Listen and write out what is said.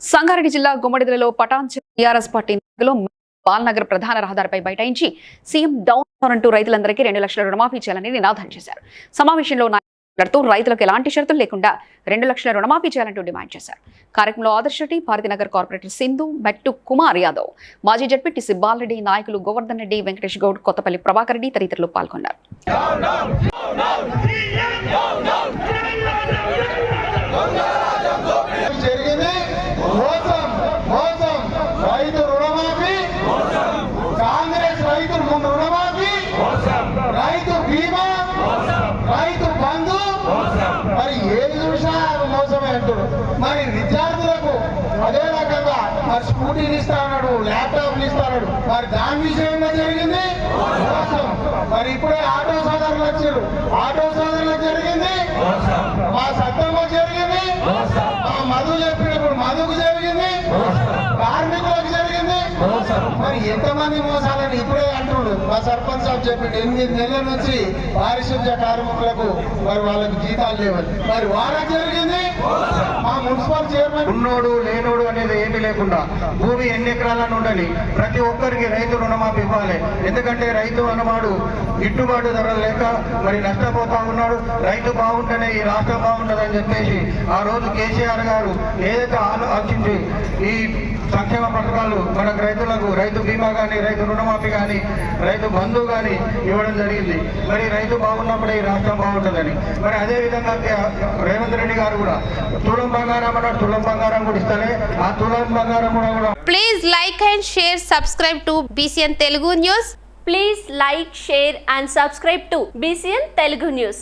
సంగారెడ్డి జిల్లా గుమ్మడిదలలో Patan TRS party నాయకులు బాలనగర్ ప్రధాన రహదారిపై బైఠాయించి సీఎం డౌన్ అంటూ రైతులందరికీ రెండు లక్షల రుణమాఫీ చేయాలని నినాదం చేశారు. సమావేశంలో మాట్లాడుతూ రైతులకు ఎలాంటి షరతులు లేకుండా రెండు లక్షల రుణమాఫీ చేయాలంటూ డిమాండ్ చేశారు. కార్యక్రమంలో ఆదర్శ రెడ్డి భారతీనగర్ కార్పొరేటర్ సింధు మెట్టు కుమార్ యాదవ్ మాజీ జడ్పీటీసీ బాలరెడ్డి నాయకులు గోవర్ధన్ రెడ్డి వెంకటేష్ గౌడ్ కొత్తపల్లి ప్రభాకర్ రెడ్డి తదితరులు పాల్గొన్నారు జరిగింది మోసం మోసం రైతు రుణమాఫీ కాంగ్రెస్ రైతు రుణమాఫీ రైతు బీమా రైతు బంధు మరి ఏది చూసినా అది అంటారు మరి విద్యార్థులకు అదే రకంగా మరి స్కూటీలు ఇస్తా అన్నాడు ల్యాప్టాప్లు ఇస్తా మరి దాని విషయంగా జరిగింది? మరి ఇప్పుడే ఆటో సోదరులు వచ్చారు ఆటో సోదరులకు జరిగింది? మా సత్తమ్మ జరిగింది మా మధు చెప్పినప్పుడు మధుకు జరిగింది కార్మికులకు జరిగింది ఎంతమంది మోసాలని ఇప్పుడే అంటున్నాడు మా సర్పంచ్ సాబ్ చెప్పిండు ఎనిమిది నెలల నుంచి పారిశుద్ధ్య కార్మికులకు మరి వాళ్ళకి జీతాలు లేవని. మరి వాళ్ళకి జరిగింది? మా మున్సిపల్ చైర్మన్ ఉన్నోడు లేనోడు అనేది ఏమీ లేకుండా భూమి ఎన్ని ఎకరాలను ఉండాలి ప్రతి ఒక్కరికి రైతు రుణమాఫీ ఇవ్వాలి. ఎందుకంటే రైతు అన్నవాడు గిట్టుబాటు ధరలు లేక మరి నష్టపోతా ఉన్నాడు. రైతు బాగుంటేనే ఈ రాష్ట్రం బాగుంటుందని చెప్పేసి ఆ రోజు కేసీఆర్ గారు ఏదైతే ఆలోచించి ఈ సంక్షేమ పథకాలు మనకు రైతులకు రైతు బీమా కానీ రైతు రుణమాఫీ కానీ రైతు బంధు కానీ ఇవ్వడం జరిగింది. మరి రైతు బాగున్నప్పుడే ఈ రాష్ట్రం బాగుంటుందని. మరి అదే విధంగా రేవంత్ రెడ్డి గారు కూడా తులం బంగారం అన్నాడు తులం బంగారం కూడా ఇస్తానే ఆ తులం బంగారం కూడా కూడా like and share subscribe to BCN Telugu news please like share and subscribe subscribe BCN Telugu news